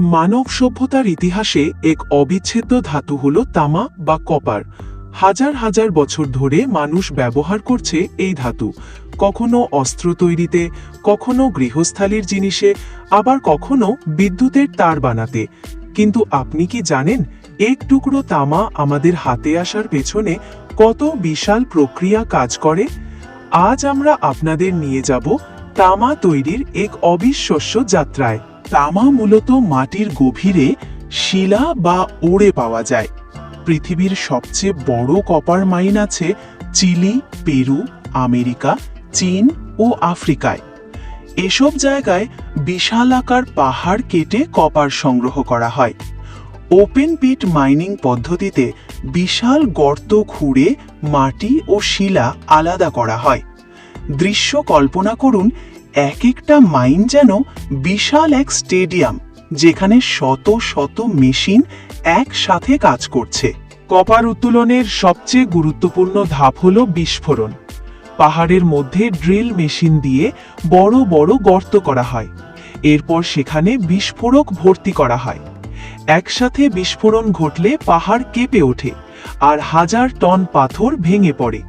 মানব সভ্যতার ইতিহাসে এক অবিচ্ছেদ্য ধাতু হল তামা বা কপার। হাজার হাজার বছর ধরে মানুষ ব্যবহার করছে এই ধাতু। কখনো অস্ত্র তৈরিতে, কখনো গৃহস্থালির জিনিসে, আবার কখনো বিদ্যুতের তার বানাতে। কিন্তু আপনি কি জানেন, এক টুকরো তামা আমাদের হাতে আসার পেছনে কত বিশাল প্রক্রিয়া কাজ করে? আজ আমরা আপনাদের নিয়ে যাব তামা তৈরির এক অবিশ্বাস্য যাত্রায়। তামা মূলত মাটির গভীরে শিলা বা ওড়ে পাওয়া যায়। পৃথিবীর সবচেয়ে বড় কপার মাইন আছে চিলি, পেরু, আমেরিকা, চীন ও আফ্রিকায়। এসব জায়গায় বিশালাকার পাহাড় কেটে কপার সংগ্রহ করা হয়। ওপেন পিট মাইনিং পদ্ধতিতে বিশাল গর্ত খুঁড়ে মাটি ও শিলা আলাদা করা হয়। দৃশ্য কল্পনা করুন এক একটা মাইন যেন বিশাল এক স্টেডিয়াম, যেখানে শত শত মেশিন একসাথে কাজ করছে। কপার উত্তোলনের সবচেয়ে গুরুত্বপূর্ণ ধাপ হল বিস্ফোরণ। পাহাড়ের মধ্যে ড্রিল মেশিন দিয়ে বড় বড় গর্ত করা হয়। এরপর সেখানে বিস্ফোরক ভর্তি করা হয়। একসাথে বিস্ফোরণ ঘটলে পাহাড় কেঁপে ওঠে আর হাজার টন পাথর ভেঙে পড়ে।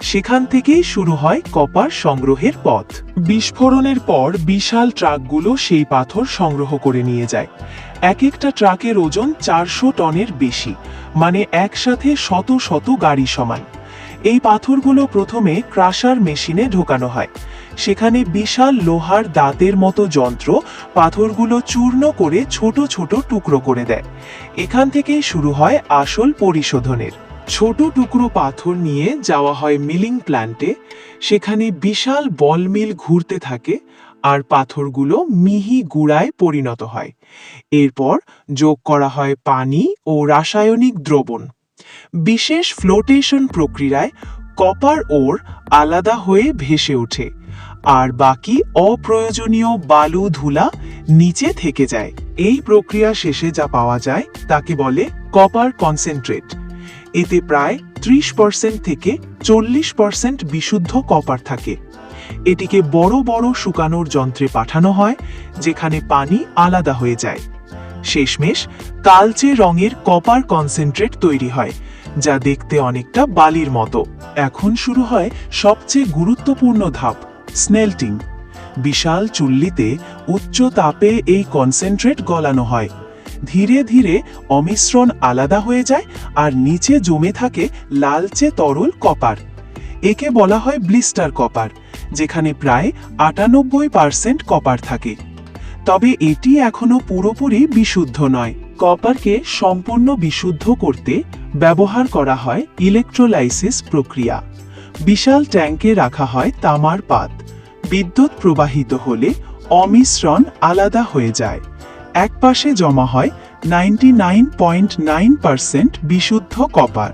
সেখান থেকেই শুরু হয় কপার সংগ্রহের পথ। বিস্ফোরণের পর বিশাল ট্রাকগুলো সেই পাথর সংগ্রহ করে নিয়ে যায়। এক একটা ট্রাকের ওজন চারশো টনের বেশি মানে একসাথে শত শত গাড়ি সমান। এই পাথরগুলো প্রথমে ক্রাশার মেশিনে ঢোকানো হয়। সেখানে বিশাল লোহার দাঁতের মতো যন্ত্র পাথরগুলো চূর্ণ করে ছোট ছোট টুকরো করে দেয়। এখান থেকেই শুরু হয় আসল পরিশোধনের। ছোট টুকরো পাথর নিয়ে যাওয়া হয় মিলিং প্ল্যান্টে। সেখানে বিশাল বল মিল ঘুরতে থাকে আর পাথরগুলো মিহি গুড়ায় পরিণত হয়। এরপর যোগ করা হয় পানি ও রাসায়নিক দ্রবণ। বিশেষ ফ্লোটেশন প্রক্রিয়ায় কপার ওর আলাদা হয়ে ভেসে ওঠে আর বাকি অপ্রয়োজনীয় বালু ধুলা নিচে থেকে যায়। এই প্রক্রিয়া শেষে যা পাওয়া যায় তাকে বলে কপার কনসেন্ট্রেট। এতে প্রায় ত্রিশ পার্সেন্ট থেকে চল্লিশ পার্সেন্ট বিশুদ্ধ কপার থাকে। এটিকে বড় বড় শুকানোর যন্ত্রে পাঠানো হয়, যেখানে পানি আলাদা হয়ে যায়। শেষমেশ কালচে রঙের কপার কনসেন্ট্রেট তৈরি হয়, যা দেখতে অনেকটা বালির মতো। এখন শুরু হয় সবচেয়ে গুরুত্বপূর্ণ ধাপ, স্নেলটিং। বিশাল চুল্লিতে উচ্চ তাপে এই কনসেন্ট্রেট গলানো হয়। ধীরে ধীরে অমিশ্রণ আলাদা হয়ে যায় আর নিচে জমে থাকে লালচে তরল কপার। একে বলা হয় ব্লিস্টার কপার, যেখানে প্রায় আটানব্বই পার্সেন্ট কপার থাকে। তবে এটি এখনও পুরোপুরি বিশুদ্ধ নয়। কপারকে সম্পূর্ণ বিশুদ্ধ করতে ব্যবহার করা হয় ইলেকট্রোলাইসিস প্রক্রিয়া। বিশাল ট্যাঙ্কে রাখা হয় তামার পাত। বিদ্যুৎ প্রবাহিত হলে অমিশ্রণ আলাদা হয়ে যায়। এক পাশে জমা হয় নাইনটি বিশুদ্ধ কপার।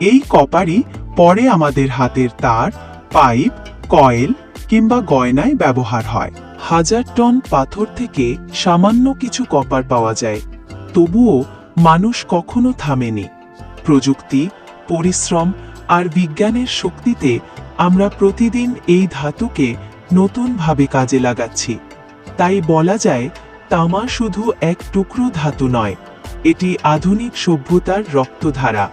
এই কপারই পরে আমাদের হাতের তার, পাইপ, কয়েল কিংবা গয়নায় ব্যবহার হয়। হাজার টন পাথর থেকে সামান্য কিছু কপার পাওয়া যায়। তবুও মানুষ কখনো থামেনি। প্রযুক্তি, পরিশ্রম আর বিজ্ঞানের শক্তিতে আমরা প্রতিদিন এই ধাতুকে নতুনভাবে কাজে লাগাচ্ছি। তাই বলা যায় তামা শুধু এক টুকরো ধাতু নয় এটি আধুনিক সভ্যতার রক্তধারা।